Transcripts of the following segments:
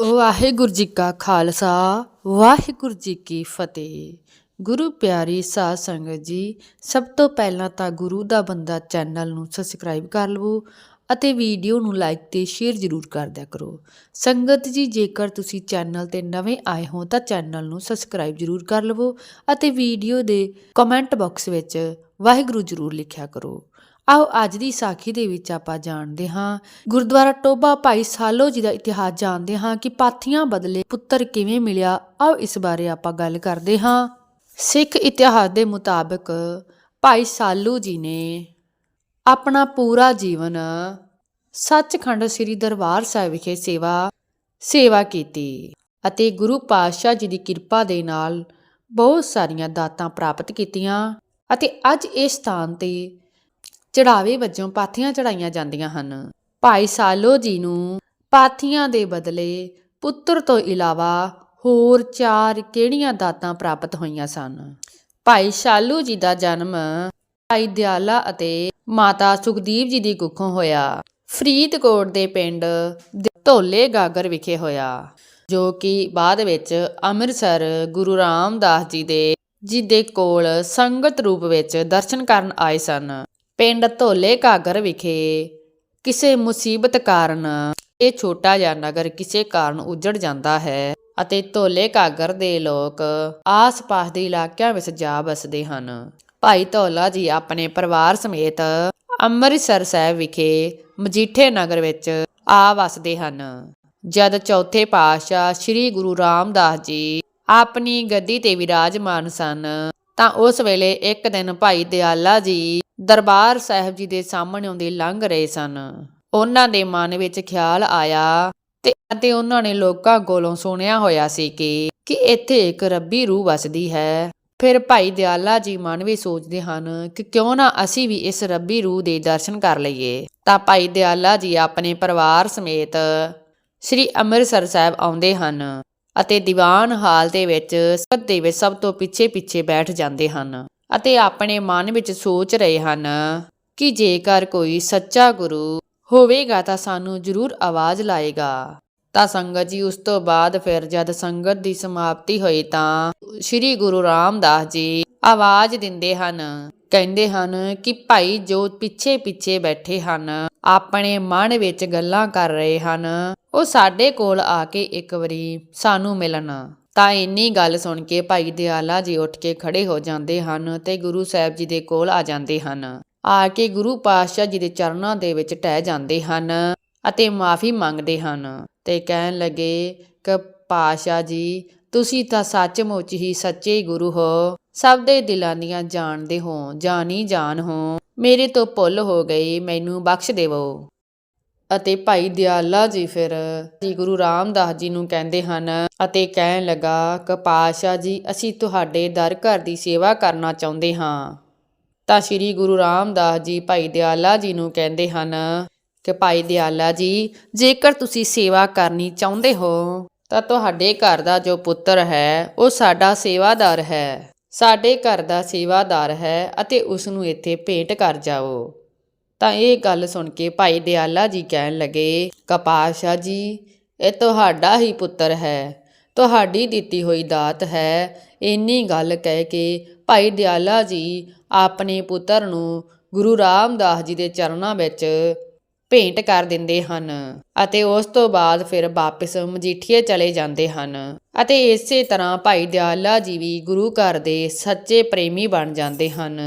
ਵਾਹਿਗੁਰੂ ਜੀ ਕਾ ਖਾਲਸਾ, ਵਾਹਿਗੁਰੂ ਜੀ ਕੀ ਫਤਿਹ। ਗੁਰੂ ਪਿਆਰੀ ਸਾਧ ਸੰਗਤ ਜੀ, ਸਭ ਤੋਂ ਪਹਿਲਾਂ ਤਾਂ ਗੁਰੂ ਦਾ ਬੰਦਾ ਚੈਨਲ ਨੂੰ ਸਬਸਕ੍ਰਾਈਬ ਕਰ ਲਵੋ ਅਤੇ ਵੀਡੀਓ ਨੂੰ ਲਾਈਕ ਤੇ ਸ਼ੇਅਰ ਜ਼ਰੂਰ ਕਰ ਦਿਆ ਕਰੋ। ਸੰਗਤ ਜੀ, ਜੇਕਰ ਤੁਸੀਂ ਚੈਨਲ ਤੇ ਨਵੇਂ ਆਏ ਹੋ ਤਾਂ ਚੈਨਲ ਨੂੰ ਸਬਸਕ੍ਰਾਈਬ ਜ਼ਰੂਰ ਕਰ ਲਵੋ ਅਤੇ ਵੀਡੀਓ ਦੇ ਕਮੈਂਟ ਬਾਕਸ ਵਿੱਚ ਵਾਹਿਗੁਰੂ ਜ਼ਰੂਰ ਲਿਖਿਆ ਕਰੋ। ਆਓ ਅੱਜ ਦੀ ਸਾਖੀ ਦੇ ਵਿੱਚ ਆਪਾਂ ਜਾਣਦੇ ਹਾਂ, ਗੁਰਦੁਆਰਾ ਟੋਬਾ ਭਾਈ ਸਾਲੋ ਜੀ ਦਾ ਇਤਿਹਾਸ ਜਾਣਦੇ ਹਾਂ ਕਿ ਪਾਥੀਆਂ ਬਦਲੇ ਪੁੱਤਰ ਕਿਵੇਂ ਮਿਲਿਆ। ਆਓ ਇਸ ਬਾਰੇ ਆਪਾਂ ਗੱਲ ਕਰਦੇ ਹਾਂ। ਸਿੱਖ ਇਤਿਹਾਸ ਦੇ ਮੁਤਾਬਕ ਭਾਈ ਸਾਲੂ ਜੀ ਨੇ ਆਪਣਾ ਪੂਰਾ ਜੀਵਨ ਸੱਚਖੰਡ ਸ੍ਰੀ ਦਰਬਾਰ ਸਾਹਿਬ ਵਿਖੇ ਸੇਵਾ ਸੇਵਾ ਕੀਤੀ ਅਤੇ ਗੁਰੂ ਪਾਤਸ਼ਾਹ ਜੀ ਦੀ ਕਿਰਪਾ ਦੇ ਨਾਲ ਬਹੁਤ ਸਾਰੀਆਂ ਦਾਤਾਂ ਪ੍ਰਾਪਤ ਕੀਤੀਆਂ ਅਤੇ ਅੱਜ ਇਸ ਸਥਾਨ ਤੇ ਚੜਾਵੇ ਵਜੋਂ ਪਾਥੀਆਂ ਚੜਾਈਆਂ ਜਾਂਦੀਆਂ ਹਨ। ਭਾਈ ਸਾਲੋ ਜੀ ਨੂੰ ਪਾਥੀਆਂ ਦੇ ਬਦਲੇ ਪੁੱਤਰ ਤੋਂ ਇਲਾਵਾ ਹੋਰ ਚਾਰ ਕਿਹੜੀਆਂ ਦਾਤਾਂ ਪ੍ਰਾਪਤ ਹੋਈਆਂ ਸਨ? ਭਾਈ ਸ਼ਾਲੂ ਜੀ ਦਾ ਜਨਮ ਭਾਈ ਦਿਆਲਾ ਅਤੇ ਮਾਤਾ ਸੁਖਦੀਪ ਜੀ ਦੀ ਕੁੱਖੋਂ ਹੋਇਆ। ਫਰੀਦਕੋਟ ਦੇ ਪਿੰਡ ਢੋਲੇ ਗਾਗਰ ਵਿਖੇ ਹੋਇਆ, ਜੋ ਕਿ ਬਾਅਦ ਵਿੱਚ ਅੰਮ੍ਰਿਤਸਰ ਗੁਰੂ ਰਾਮਦਾਸ ਜੀ ਦੇ ਜੀ ਦੇ ਕੋਲ ਸੰਗਤ ਰੂਪ ਵਿੱਚ ਦਰਸ਼ਨ ਕਰਨ ਆਏ ਸਨ। ਪਿੰਡ ਧੋਲੇ ਘਾਗਰ ਵਿਖੇ ਕਿਸੇ ਮੁਸੀਬਤ ਕਾਰਨ ਇਹ ਛੋਟਾ ਜਿਹਾ ਨਗਰ ਕਿਸੇ ਕਾਰਨ ਉਜੜ ਜਾਂਦਾ ਹੈ ਅਤੇ ਧੋਲੇ ਘਾਗਰ ਦੇ ਲੋਕ ਆਸ-ਪਾਸ ਦੇ ਇਲਾਕਿਆਂ ਵਿੱਚ ਜਾ ਵਸਦੇ ਹਨ। ਭਾਈ ਧੌਲਾ ਜੀ ਆਪਣੇ ਪਰਿਵਾਰ ਸਮੇਤ ਅੰਮ੍ਰਿਤਸਰ ਸਾਹਿਬ ਵਿਖੇ ਮਜੀਠੇ ਨਗਰ ਵਿੱਚ ਆ ਵਸਦੇ ਹਨ। ਜਦ ਚੌਥੇ ਪਾਤਸ਼ਾਹ ਸ੍ਰੀ ਗੁਰੂ ਰਾਮਦਾਸ ਜੀ ਆਪਣੀ ਗੱਦੀ ਤੇ ਵਿਰਾਜਮਾਨ ਸਨ ਤਾਂ ਉਸ ਵੇਲੇ ਇੱਕ ਦਿਨ ਭਾਈ ਦਿਆਲਾ ਜੀ ਦਰਬਾਰ ਸਾਹਿਬ ਜੀ ਦੇ ਸਾਹਮਣੇ ਆਉਂਦੇ ਲੰਘ ਰਹੇ ਸਨ। ਉਹਨਾਂ ਦੇ ਮਨ ਵਿੱਚ ਖਿਆਲ ਆਇਆ ਤੇ ਅਤੇ ਉਹਨਾਂ ਨੇ ਲੋਕਾਂ ਕੋਲੋਂ ਸੁਣਿਆ ਹੋਇਆ ਸੀ ਕਿ ਕਿ ਇੱਥੇ ਇੱਕ ਰੱਬੀ ਰੂਹ ਵਸਦੀ ਹੈ। ਫਿਰ ਭਾਈ ਦਿਆਲਾ ਜੀ ਮਨ ਵਿੱਚ ਸੋਚਦੇ ਹਨ ਕਿ ਕਿਉਂ ਨਾ ਅਸੀਂ ਵੀ ਇਸ ਰੱਬੀ ਰੂਹ ਦੇ ਦਰਸ਼ਨ ਕਰ ਲਈਏ। ਤਾਂ ਭਾਈ ਦਿਆਲਾ ਜੀ ਆਪਣੇ ਪਰਿਵਾਰ ਸਮੇਤ ਸ੍ਰੀ ਅੰਮ੍ਰਿਤਸਰ ਸਾਹਿਬ ਆਉਂਦੇ ਹਨ। ਅਤੇ ਦੀਵਾਨ ਹਾਲ ਦੇ ਵਿੱਚ ਸਭ ਦੇ ਵਿੱਚ ਸਭ ਤੋਂ ਪਿੱਛੇ ਪਿੱਛੇ ਬੈਠ ਜਾਂਦੇ ਹਨ ਅਤੇ ਆਪਣੇ ਮਨ ਵਿੱਚ ਸੋਚ ਰਹੇ ਹਨ ਕਿ ਜੇਕਰ ਕੋਈ ਸੱਚਾ ਗੁਰੂ ਹੋਵੇਗਾ ਤਾਂ ਸਾਨੂੰ ਜ਼ਰੂਰ ਆਵਾਜ਼ ਲਾਏਗਾ। ਤਾਂ ਸੰਗਤ ਜੀ, ਉਸ ਤੋਂ ਬਾਅਦ ਫਿਰ ਜਦ ਸੰਗਤ ਦੀ ਸਮਾਪਤੀ ਹੋਈ ਤਾਂ ਸ੍ਰੀ ਗੁਰੂ ਰਾਮਦਾਸ ਜੀ ਆਵਾਜ਼ ਦਿੰਦੇ ਹਨ। ਕਹਿੰਦੇ ਹਨ ਕਿ ਭਾਈ ਜੋ ਪਿੱਛੇ ਪਿੱਛੇ ਬੈਠੇ ਹਨ, ਆਪਣੇ ਮਨ ਵਿੱਚ ਗੱਲਾਂ ਕਰ ਰਹੇ ਹਨ, ਉਹ ਸਾਡੇ ਕੋਲ ਆ ਕੇ ਇੱਕ ਵਾਰੀ ਸਾਨੂੰ ਮਿਲਣ। ਤਾਂ ਇੰਨੀ ਗੱਲ ਸੁਣ ਕੇ ਭਾਈ ਦਿਆਲਾ ਜੀ ਉੱਠ ਕੇ ਖੜੇ ਹੋ ਜਾਂਦੇ ਹਨ ਤੇ ਗੁਰੂ ਸਾਹਿਬ ਜੀ ਦੇ ਕੋਲ ਆ ਜਾਂਦੇ ਹਨ। ਆ ਕੇ ਗੁਰੂ ਪਾਤਸ਼ਾਹ ਜੀ ਦੇ ਚਰਨਾਂ ਦੇ ਵਿੱਚ ਟਹਿ ਜਾਂਦੇ ਹਨ ਅਤੇ ਮਾਫੀ ਮੰਗਦੇ ਹਨ ਤੇ ਕਹਿਣ ਲੱਗੇ, ਕਿ ਪਾਤਸ਼ਾਹ ਜੀ, ਤੁਸੀਂ ਤਾਂ ਸੱਚਮੁੱਚ ਹੀ ਸੱਚੇ ਗੁਰੂ ਹੋ। ਸਭ ਦੇ ਦਿਲਾਂ ਦੀਆਂ ਜਾਣਦੇ ਹੋ, ਜਾਣੀ ਜਾਣ ਹੋ। ਮੇਰੇ ਤੋਂ ਭੁੱਲ ਹੋ ਗਈ, ਮੈਨੂੰ ਬਖਸ਼ ਦੇਵੋ। ਅਤੇ ਭਾਈ ਦਿਆਲਾ ਜੀ ਫਿਰ ਜੀ ਗੁਰੂ ਰਾਮਦਾਸ ਜੀ ਨੂੰ ਕਹਿੰਦੇ ਹਨ, ਅਤੇ ਕਹਿਣ ਲੱਗਾ ਕਿ ਪਾਤਸ਼ਾਹ ਜੀ, ਅਸੀਂ ਤੁਹਾਡੇ ਦਰ ਘਰ ਦੀ ਸੇਵਾ ਕਰਨਾ ਚਾਹੁੰਦੇ ਹਾਂ। ਤਾਂ ਸ੍ਰੀ ਗੁਰੂ ਰਾਮਦਾਸ ਜੀ ਭਾਈ ਦਿਆਲਾ ਜੀ ਨੂੰ ਕਹਿੰਦੇ ਹਨ, ਕਿ ਭਾਈ ਦਿਆਲਾ ਜੀ, ਜੇਕਰ ਤੁਸੀਂ ਸੇਵਾ ਕਰਨੀ ਚਾਹੁੰਦੇ ਹੋ, ਤਾਂ ਤੁਹਾਡੇ ਘਰ ਦਾ ਜੋ ਪੁੱਤਰ ਹੈ, ਉਹ ਸਾਡਾ ਸੇਵਾਦਾਰ ਹੈ। ਸਾਡੇ ਘਰ ਦਾ ਸੇਵਾਦਾਰ ਹੈ ਅਤੇ ਉਸ ਨੂੰ ਇੱਥੇ ਭੇਟ ਕਰ ਜਾਓ ਤਾਂ ਇਹ ਗੱਲ ਸੁਣ ਕੇ ਭਾਈ ਦਿਆਲਾ ਜੀ ਕਹਿਣ ਲੱਗੇ ਕਪਾਸ਼ਾ ਜੀ, ਇਹ ਤੁਹਾਡਾ ਹੀ ਪੁੱਤਰ ਹੈ। ਤੁਹਾਡੀ ਦਿੱਤੀ ਹੋਈ ਦਾਤ ਹੈ। ਇੰਨੀ ਗੱਲ ਕਹਿ ਕੇ ਭਾਈ ਦਿਆਲਾ ਜੀ ਆਪਣੇ ਪੁੱਤਰ ਨੂੰ ਗੁਰੂ ਰਾਮਦਾਸ ਜੀ ਦੇ ਚਰਨਾਂ ਵਿੱਚ ਭੇਂਟ ਕਰ ਦਿੰਦੇ ਹਨ ਅਤੇ ਉਸ ਤੋਂ ਬਾਅਦ ਫਿਰ ਵਾਪਸ ਮਜੀਠੀਏ ਚਲੇ ਜਾਂਦੇ ਹਨ ਅਤੇ ਇਸੇ ਤਰ੍ਹਾਂ ਭਾਈ ਦਿਆਲਾ ਜੀ ਵੀ ਗੁਰੂ ਘਰ ਦੇ ਸੱਚੇ ਪ੍ਰੇਮੀ ਬਣ ਜਾਂਦੇ ਹਨ।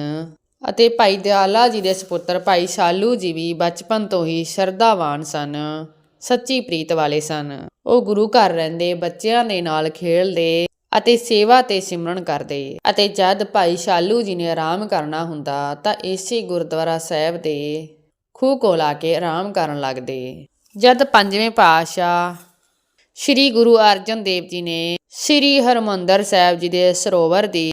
ਅਤੇ ਭਾਈ ਦਿਆਲਾ ਜੀ ਦੇ ਸੁਪੁੱਤਰ ਭਾਈ ਸ਼ਾਲੂ ਜੀ ਵੀ ਬਚਪਨ ਤੋਂ ਹੀ ਸ਼ਰਧਾਵਾਨ ਸਨ, ਸੱਚੀ ਪ੍ਰੀਤ ਵਾਲੇ ਸਨ। ਉਹ ਗੁਰੂ ਘਰ ਰਹਿੰਦੇ, ਬੱਚਿਆਂ ਦੇ ਨਾਲ ਖੇਡਦੇ ਅਤੇ ਸੇਵਾ ਤੇ ਸਿਮਰਨ ਕਰਦੇ। ਅਤੇ ਜਦ ਭਾਈ ਸ਼ਾਲੂ ਜੀ ਨੇ ਆਰਾਮ ਕਰਨਾ ਹੁੰਦਾ ਤਾਂ ਇਸੇ ਗੁਰਦੁਆਰਾ ਸਾਹਿਬ ਦੇ ਖੂਹ ਕੋਲ ਆ ਕੇ ਆਰਾਮ ਕਰਨ ਲੱਗਦੇ। ਜਦ ਪੰਜਵੇਂ ਪਾਤਸ਼ਾਹ ਸ੍ਰੀ ਗੁਰੂ ਅਰਜਨ ਦੇਵ ਜੀ ਨੇ ਸ੍ਰੀ ਹਰਮੰਦਰ ਸਾਹਿਬ ਜੀ ਦੇ ਸਰੋਵਰ ਦੀ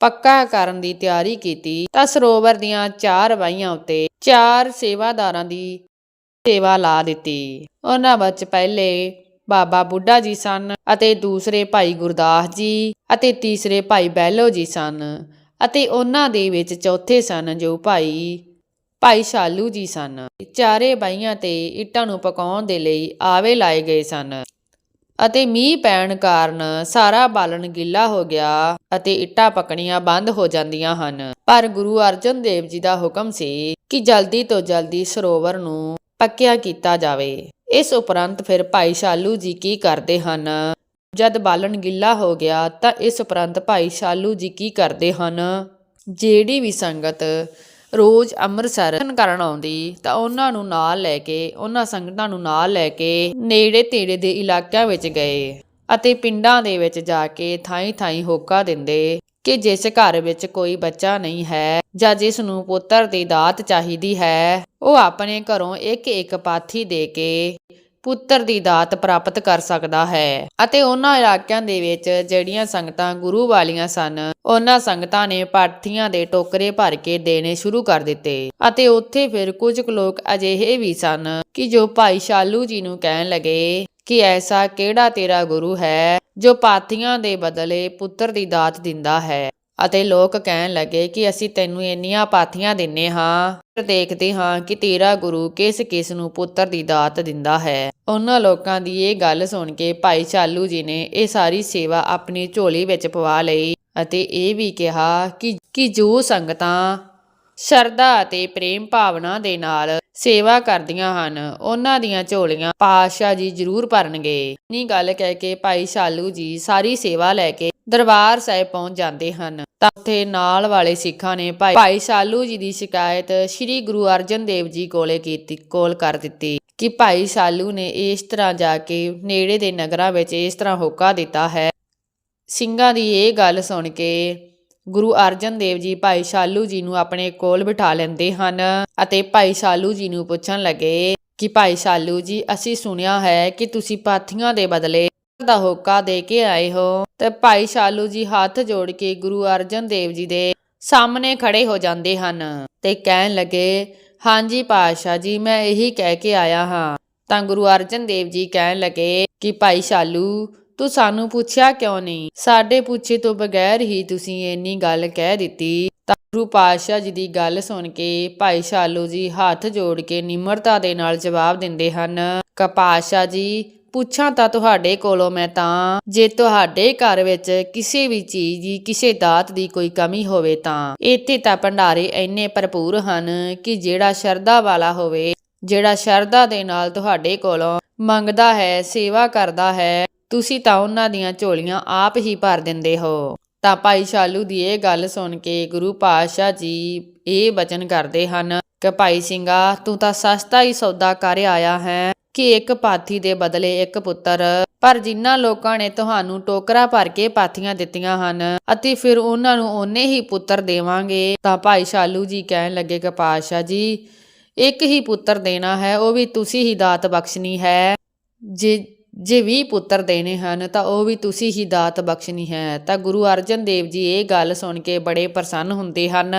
ਪੱਕਾ ਕਰਨ ਦੀ ਤਿਆਰੀ ਕੀਤੀ, ਤਾਂ ਸਰੋਵਰ ਦੀਆਂ ਚਾਰ ਵਾਹੀਆਂ ਉੱਤੇ ਚਾਰ ਸੇਵਾਦਾਰਾਂ ਦੀ ਸੇਵਾ ਲਾ ਦਿੱਤੀ। ਉਹਨਾਂ ਵਿੱਚ ਪਹਿਲੇ ਬਾਬਾ ਬੁੱਢਾ ਜੀ ਸਨ ਅਤੇ ਦੂਸਰੇ ਭਾਈ ਗੁਰਦਾਸ ਜੀ ਅਤੇ ਤੀਸਰੇ ਭਾਈ ਬਹਿਲੋ ਜੀ ਸਨ ਅਤੇ ਉਹਨਾਂ ਦੇ ਵਿੱਚ ਚੌਥੇ ਸਨ ਜੋ ਭਾਈ ਭਾਈ ਸ਼ਾਲੂ ਜੀ ਸਨ। ਚਾਰੇ ਬਾਈਆਂ ਤੇ ਇੱਟਾਂ ਨੂੰ ਪਕਾਉਣ ਦੇ ਲਈ ਆਵੇ ਲਾਏ ਗਏ ਸਨ ਅਤੇ ਮੀਂਹ ਪੈਣ ਕਾਰਨ ਸਾਰਾ ਬਾਲਣ ਗਿੱਲਾ ਹੋ ਗਿਆ ਅਤੇ ਇੱਟਾਂ ਪਕਣੀਆਂ ਬੰਦ ਹੋ ਜਾਂਦੀਆਂ ਹਨ। ਪਰ ਗੁਰੂ ਅਰਜਨ ਦੇਵ ਜੀ ਦਾ ਹੁਕਮ ਸੀ ਕਿ ਜਲਦੀ ਤੋਂ ਜਲਦੀ ਸਰੋਵਰ ਨੂੰ ਪੱਕਿਆ ਕੀਤਾ ਜਾਵੇ। ਇਸ ਉਪਰੰਤ ਫਿਰ ਭਾਈ ਸ਼ਾਲੂ ਜੀ ਕੀ ਕਰਦੇ ਹਨ? ਜਦ ਬਾਲਣ ਗਿੱਲਾ ਹੋ ਗਿਆ ਤਾਂ ਇਸ ਉਪਰੰਤ ਭਾਈ ਸ਼ਾਲੂ ਜੀ ਕੀ ਕਰਦੇ ਹਨ? ਜਿਹੜੀ ਵੀ ਸੰਗਤ ਰੋਜ਼ ਅੰਮ੍ਰਿਤਸਰ ਦਰਸ਼ਨ ਕਰਨ ਆਉਂਦੀ, ਤਾਂ ਉਹਨਾਂ ਨੂੰ ਨਾਲ ਲੈ ਕੇ, ਉਹਨਾਂ ਸੰਗਤਾਂ ਨੂੰ ਨਾਲ ਲੈ ਕੇ ਨੇੜੇ ਤੇੜੇ ਦੇ ਇਲਾਕਿਆਂ ਵਿੱਚ ਗਏ ਅਤੇ ਪਿੰਡਾਂ ਦੇ ਵਿੱਚ ਜਾ ਕੇ ਥਾਈਂ-ਥਾਈਂ ਹੋਕਾ ਦਿੰਦੇ ਕਿ ਜਿਸ ਘਰ ਵਿੱਚ ਕੋਈ ਬੱਚਾ ਨਹੀਂ ਹੈ ਜਾਂ ਜਿਸ ਨੂੰ ਪੁੱਤਰ ਦੀ ਦਾਤ ਚਾਹੀਦੀ ਹੈ, ਉਹ ਆਪਣੇ ਘਰੋਂ ਇੱਕ-ਇੱਕ ਪਾਥੀ ਦੇ ਕੇ ਪੁੱਤਰ ਦੀ ਦਾਤ ਪ੍ਰਾਪਤ ਕਰ ਸਕਦਾ ਹੈ। ਅਤੇ ਉਹਨਾਂ ਇਲਾਕਿਆਂ ਦੇ ਵਿੱਚ ਜਿਹੜੀਆਂ ਸੰਗਤਾਂ ਗੁਰੂ ਵਾਲੀਆਂ ਸਨ, ਉਹਨਾਂ ਸੰਗਤਾਂ ਨੇ ਪਾਠੀਆਂ ਦੇ ਟੋਕਰੇ ਭਰ ਕੇ ਦੇਣੇ ਸ਼ੁਰੂ ਕਰ ਦਿੱਤੇ। ਅਤੇ ਉੱਥੇ ਫਿਰ ਕੁਝ ਕੁ ਲੋਕ ਅਜਿਹੇ ਵੀ ਸਨ ਕਿ ਜੋ ਭਾਈ ਸ਼ਾਲੂ ਜੀ ਨੂੰ ਕਹਿਣ ਲੱਗੇ ਕਿ ਐਸਾ ਕਿਹੜਾ ਤੇਰਾ ਗੁਰੂ ਹੈ ਜੋ ਪਾਥੀਆਂ ਦੇ ਬਦਲੇ ਪੁੱਤਰ ਦੀ ਦਾਤ ਦਿੰਦਾ ਹੈ। ਅਤੇ ਲੋਕ ਕਹਿਣ ਲੱਗੇ ਕਿ ਅਸੀਂ ਤੈਨੂੰ ਇੰਨੀਆਂ ਪਾਥੀਆਂ ਦਿੰਨੇ ਹਾਂ। ਦੇਖਦੇ ਹਾਂ ਕਿ ਤੇਰਾ ਗੁਰੂ ਕਿਸ ਕਿਸ ਨੂੰ ਪੁੱਤਰ ਦੀ ਦਾਤ ਦਿੰਦਾ ਹੈ। ਉਹਨਾਂ ਲੋਕਾਂ ਦੀ ਇਹ ਗੱਲ ਸੁਣ ਕੇ ਭਾਈ ਚਾਲੂ ਜੀ ਨੇ ਇਹ ਸਾਰੀ ਸੇਵਾ ਆਪਣੀ ਝੋਲੀ ਵਿੱਚ ਪਵਾ ਲਈ ਅਤੇ ਇਹ ਵੀ ਕਿਹਾ ਕਿ ਕਿ ਜੋ ਸੰਗਤਾਂ ਸ਼ਰਧਾ ਅਤੇ ਪ੍ਰੇਮ ਭਾਵਨਾ ਦੇ ਨਾਲ ਸੇਵਾ ਕਰਦੀਆਂ ਹਨ, ਉਹਨਾਂ ਦੀਆਂ ਝੋਲੀਆਂ ਪਾਤਸ਼ਾਹ ਜੀ ਜ਼ਰੂਰ ਭਰਨਗੇ। ਨੀ ਗੱਲ ਕਹਿ ਕੇ ਭਾਈ ਸ਼ਾਲੂ ਜੀ ਸਾਰੀ ਸੇਵਾ ਲੈ ਕੇ ਦਰਬਾਰ ਸਾਹਿਬ ਪਹੁੰਚ ਜਾਂਦੇ ਹਨ। ਤਾਂ ਉੱਥੇ ਨਾਲ ਵਾਲੇ ਸਿੱਖਾਂ ਨੇ ਭਾਈ ਭਾਈ ਸ਼ਾਲੂ ਜੀ ਦੀ ਸ਼ਿਕਾਇਤ ਸ੍ਰੀ ਗੁਰੂ ਅਰਜਨ ਦੇਵ ਜੀ ਕੋਲੇ ਕੀਤੀ, ਕੋਲ ਕਰ ਦਿੱਤੀ ਕਿ ਭਾਈ ਸ਼ਾਲੂ ਨੇ ਇਸ ਤਰ੍ਹਾਂ ਜਾ ਕੇ ਨੇੜੇ ਦੇ ਨਗਰਾਂ ਵਿੱਚ ਇਸ ਤਰ੍ਹਾਂ ਹੋਕਾ ਦਿੱਤਾ ਹੈ। ਸਿੰਘਾਂ ਦੀ ਇਹ ਗੱਲ ਸੁਣ ਕੇ ਗੁਰੂ ਅਰਜਨ ਦੇਵ ਜੀ ਭਾਈ ਸ਼ਾਲੂ ਜੀ ਨੂੰ ਆਪਣੇ ਕੋਲ ਬਿਠਾ ਲੈਂਦੇ ਹਨ ਅਤੇ ਭਾਈ ਸ਼ਾਲੂ ਜੀ ਨੂੰ ਪੁੱਛਣ ਲੱਗੇ ਕਿ ਭਾਈ ਸ਼ਾਲੂ ਜੀ, ਅਸੀਂ ਸੁਣਿਆ ਹੈ ਕਿ ਤੁਸੀਂ ਪਾਥੀਆਂ ਦੇ ਬਦਲੇ ਦਾ ਹੋਕਾ ਦੇ ਕੇ ਆਏ ਹੋ। ਤੇ ਭਾਈ ਸ਼ਾਲੂ ਜੀ ਹੱਥ ਜੋੜ ਕੇ ਗੁਰੂ ਅਰਜਨ ਦੇਵ ਜੀ ਦੇ ਸਾਹਮਣੇ ਖੜੇ ਹੋ ਜਾਂਦੇ ਹਨ ਤੇ ਕਹਿਣ ਲੱਗੇ, ਹਾਂਜੀ ਪਾਤਸ਼ਾਹ ਜੀ, ਮੈਂ ਇਹੀ ਕਹਿ ਕੇ ਆਇਆ ਹਾਂ। ਤਾਂ ਗੁਰੂ ਅਰਜਨ ਦੇਵ ਜੀ ਕਹਿਣ ਲੱਗੇ ਕਿ, ਭਾਈ ਸ਼ਾਲੂ, ਤੂੰ ਸਾਨੂੰ ਪੁੱਛਿਆ ਕਿਉਂ ਨਹੀਂ? ਸਾਡੇ ਪੁੱਛੇ ਤੋਂ ਬਗੈਰ ਹੀ ਤੁਸੀਂ ਇੰਨੀ ਗੱਲ ਕਹਿ ਦਿੱਤੀ। ਤਾਂ ਗੁਰੂ ਪਾਤਸ਼ਾਹ ਜੀ ਦੀ ਗੱਲ ਸੁਣ ਕੇ ਭਾਈ ਸ਼ਾਲੂ ਜੀ ਹੱਥ ਜੋੜ ਕੇ ਨਿਮਰਤਾ ਦੇ ਨਾਲ ਜਵਾਬ ਦਿੰਦੇ ਹਨ, ਕਿ ਪਾਤਸ਼ਾਹ ਜੀ ਪੁੱਛਾਂ ਤਾਂ ਤੁਹਾਡੇ ਕੋਲੋਂ ਮੈਂ ਤਾਂ, ਜੇ ਤੁਹਾਡੇ ਘਰ ਵਿੱਚ ਕਿਸੇ ਵੀ ਚੀਜ਼ ਦੀ ਕਿਸੇ ਦਾਤ ਦੀ ਕੋਈ ਕਮੀ ਹੋਵੇ ਤਾਂ। ਇੱਥੇ ਤਾਂ ਭੰਡਾਰੇ ਇੰਨੇ ਭਰਪੂਰ ਹਨ ਕਿ ਜਿਹੜਾ ਸ਼ਰਧਾ ਵਾਲਾ ਹੋਵੇ, ਜਿਹੜਾ ਸ਼ਰਧਾ ਦੇ ਨਾਲ ਤੁਹਾਡੇ ਕੋਲੋਂ ਮੰਗਦਾ ਹੈ, ਸੇਵਾ ਕਰਦਾ ਹੈ, ਤੁਸੀਂ ਤਾਂ ਉਹਨਾਂ ਦੀਆਂ ਝੋਲੀਆਂ ਆਪ ਹੀ ਭਰ ਦਿੰਦੇ ਹੋ। ਤਾਂ ਭਾਈ ਸ਼ਾਲੂ ਦੀ ਇਹ ਗੱਲ ਸੁਣ ਕੇ ਗੁਰੂ ਪਾਤਸ਼ਾਹ ਜੀ ਇਹ ਬਚਨ ਕਰਦੇ ਹਨ, ਕਿ ਭਾਈ ਸਿੰਘਾ, ਤੂੰ ਤਾਂ ਸਸਤਾ ਹੀ ਸੌਦਾ ਕਰ ਆਇਆ ਹੈ। ਕਿ ਇੱਕ ਪਾਥੀ ਦੇ ਬਦਲੇ ਇੱਕ ਪੁੱਤਰ। ਪਰ ਜਿਨ੍ਹਾਂ ਲੋਕਾਂ ਨੇ ਤੁਹਾਨੂੰ ਟੋਕਰਾ ਭਰ ਕੇ ਪਾਥੀਆਂ ਦਿੱਤੀਆਂ ਹਨ ਅਤੇ ਫਿਰ ਉਹਨਾਂ ਨੂੰ ਓਨੇ ਹੀ ਪੁੱਤਰ ਦੇਵਾਂਗੇ, ਤਾਂ ਭਾਈ ਸ਼ਾਲੂ ਜੀ ਕਹਿਣ ਲੱਗੇ ਕਿ ਪਾਤਸ਼ਾਹ ਜੀ, ਇੱਕ ਹੀ ਪੁੱਤਰ ਦੇਣਾ ਹੈ, ਉਹ ਵੀ ਤੁਸੀਂ ਹੀ ਦਾਤ ਬਖਸ਼ਣੀ ਹੈ। ਜੇ ਜੇ 20 ਪੁੱਤਰ ਦੇਣੇ ਹਨ, ਤਾਂ ਉਹ ਵੀ ਤੁਸੀਂ ਹੀ ਦਾਤ ਬਖਸ਼ਣੀ ਹੈ। ਤਾਂ ਗੁਰੂ ਅਰਜਨ ਦੇਵ ਜੀ ਇਹ ਗੱਲ ਸੁਣ ਕੇ ਬੜੇ ਪ੍ਰਸੰਨ ਹੁੰਦੇ ਹਨ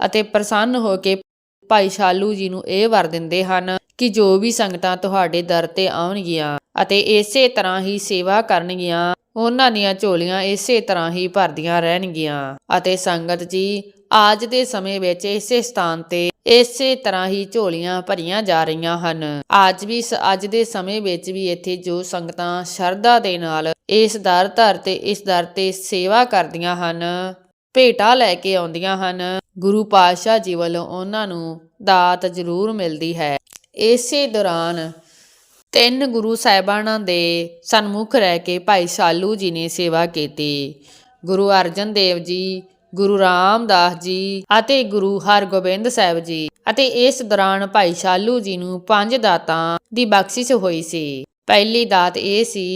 ਅਤੇ ਪ੍ਰਸੰਨ ਹੋ ਕੇ ਭਾਈ ਸ਼ਾਲੂ ਜੀ ਨੂੰ ਇਹ ਵਰ ਦਿੰਦੇ ਹਨ ਕਿ ਜੋ ਵੀ ਸੰਗਤਾਂ ਤੁਹਾਡੇ ਦਰ ਤੇ ਆਉਣਗੀਆਂ ਅਤੇ ਇਸੇ ਤਰ੍ਹਾਂ ਹੀ ਸੇਵਾ ਕਰਨਗੀਆਂ, ਉਹਨਾਂ ਦੀਆਂ ਝੋਲੀਆਂ ਇਸੇ ਤਰ੍ਹਾਂ ਹੀ ਭਰਦੀਆਂ ਰਹਿਣਗੀਆਂ। ਅਤੇ ਸੰਗਤ ਜੀ, ਅੱਜ ਦੇ ਸਮੇਂ ਵਿੱਚ ਇਸੇ ਸਥਾਨ ਤੇ ਇਸੇ ਤਰ੍ਹਾਂ ਹੀ ਝੋਲੀਆਂ ਭਰੀਆਂ ਜਾ ਰਹੀਆਂ ਹਨ। ਅੱਜ ਵੀ ਸ- ਅੱਜ ਦੇ ਸਮੇਂ ਵਿੱਚ ਵੀ ਇੱਥੇ ਜੋ ਸੰਗਤਾਂ ਸ਼ਰਧਾ ਦੇ ਨਾਲ ਇਸ ਦਰ ਧਰ ਤੇ ਇਸ ਦਰ ਤੇ ਸੇਵਾ ਕਰਦੀਆਂ ਹਨ, ਭੇਟਾ ਲੈ ਕੇ ਆਉਂਦੀਆਂ ਹਨ। ਗੁਰੂ ਪਾਤਸ਼ਾਹ ਜੀ ਵੱਲੋਂ ਉਹਨਾਂ ਨੂੰ ਦਾਤ ਜ਼ਰੂਰ ਮਿਲਦੀ ਹੈ। ਇਸੇ ਦੌਰਾਨ ਤਿੰਨ ਗੁਰੂ ਸਾਹਿਬਾਨਾਂ ਦੇ ਸਨਮੁਖ ਰਹਿ ਕੇ ਭਾਈ ਸ਼ਾਲੂ ਜੀ ਨੇ ਸੇਵਾ ਕੀਤੀ। ਗੁਰੂ ਅਰਜਨ ਦੇਵ ਜੀ, ਗੁਰੂ ਰਾਮਦਾਸ ਜੀ ਅਤੇ ਗੁਰੂ ਹਰਗੋਬਿੰਦ ਸਾਹਿਬ ਜੀ ਅਤੇ ਇਸ ਦੌਰਾਨ ਭਾਈ ਸ਼ਾਲੂ ਜੀ ਨੂੰ ਪੰਜ ਦਾਤਾਂ ਦੀ ਬਖਸ਼ਿਸ਼ ਹੋਈ ਸੀ। ਪਹਿਲੀ ਦਾਤ ਇਹ ਸੀ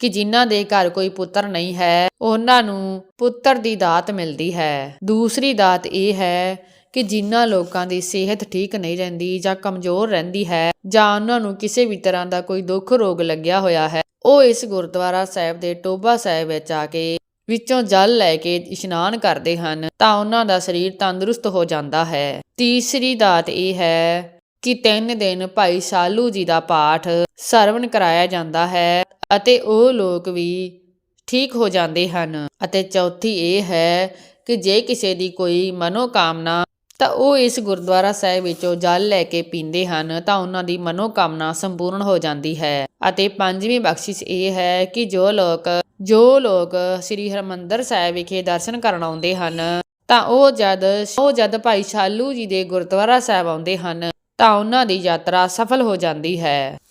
ਕਿ ਜਿਨ੍ਹਾਂ ਦੇ ਘਰ ਕੋਈ ਪੁੱਤਰ ਨਹੀਂ ਹੈ, ਉਹਨਾਂ ਨੂੰ ਪੁੱਤਰ ਦੀ ਦਾਤ ਮਿਲਦੀ ਹੈ। ਦੂਸਰੀ ਦਾਤ ਇਹ ਹੈ ਕਿ ਜਿਨ੍ਹਾਂ ਲੋਕਾਂ ਦੀ ਸਿਹਤ ਠੀਕ ਨਹੀਂ ਰਹਿੰਦੀ ਜਾਂ ਕਮਜ਼ੋਰ ਰਹਿੰਦੀ ਹੈ ਜਾਂ ਉਹਨਾਂ ਨੂੰ ਕਿਸੇ ਵੀ ਤਰ੍ਹਾਂ ਦਾ ਕੋਈ ਦੁੱਖ ਰੋਗ ਲੱਗਿਆ ਹੋਇਆ ਹੈ, ਉਹ ਇਸ ਗੁਰਦੁਆਰਾ ਸਾਹਿਬ ਦੇ ਟੋਬਾ ਸਾਹਿਬ ਵਿੱਚ ਆ ਕੇ ਵਿੱਚੋਂ ਜਲ ਲੈ ਕੇ ਇਸ਼ਨਾਨ ਕਰਦੇ ਹਨ, ਤਾਂ ਉਹਨਾਂ ਦਾ ਸਰੀਰ ਤੰਦਰੁਸਤ ਹੋ ਜਾਂਦਾ ਹੈ। ਤੀਸਰੀ ਦਾਤ ਇਹ ਹੈ ਕਿ ਤਿੰਨ ਦਿਨ ਭਾਈ ਸ਼ਾਲੂ ਜੀ ਦਾ ਪਾਠ ਸਰਵਣ ਕਰਾਇਆ ਜਾਂਦਾ ਹੈ ਅਤੇ ਉਹ ਲੋਕ ਵੀ ਠੀਕ ਹੋ ਜਾਂਦੇ ਹਨ। ਅਤੇ ਚੌਥੀ ਇਹ ਹੈ ਕਿ ਜੇ ਕਿਸੇ ਦੀ ਕੋਈ ਮਨੋਕਾਮਨਾ, ਤਾਂ ਉਹ ਇਸ ਗੁਰਦੁਆਰਾ ਸਾਹਿਬ ਵਿੱਚੋਂ ਜਲ ਲੈ ਕੇ ਪੀਂਦੇ ਹਨ, ਤਾਂ ਉਹਨਾਂ ਦੀ ਮਨੋਕਾਮਨਾ ਸੰਪੂਰਨ ਹੋ ਜਾਂਦੀ ਹੈ। ਅਤੇ ਪੰਜਵੀਂ ਬਖਸ਼ਿਸ਼ ਇਹ ਹੈ ਕਿ ਜੋ ਲੋਕ ਜੋ ਲੋਕ ਸ੍ਰੀ ਹਰਮੰਦਰ ਸਾਹਿਬ ਵਿਖੇ ਦਰਸ਼ਨ ਕਰਨ ਆਉਂਦੇ ਹਨ, ਤਾਂ ਉਹ ਜਦ ਉਹ ਜਦ ਭਾਈ ਸ਼ਾਲੂ ਜੀ ਦੇ ਗੁਰਦੁਆਰਾ ਸਾਹਿਬ ਆਉਂਦੇ ਹਨ, ਤਾਂ ਉਹਨਾਂ ਦੀ ਯਾਤਰਾ ਸਫਲ ਹੋ ਜਾਂਦੀ ਹੈ।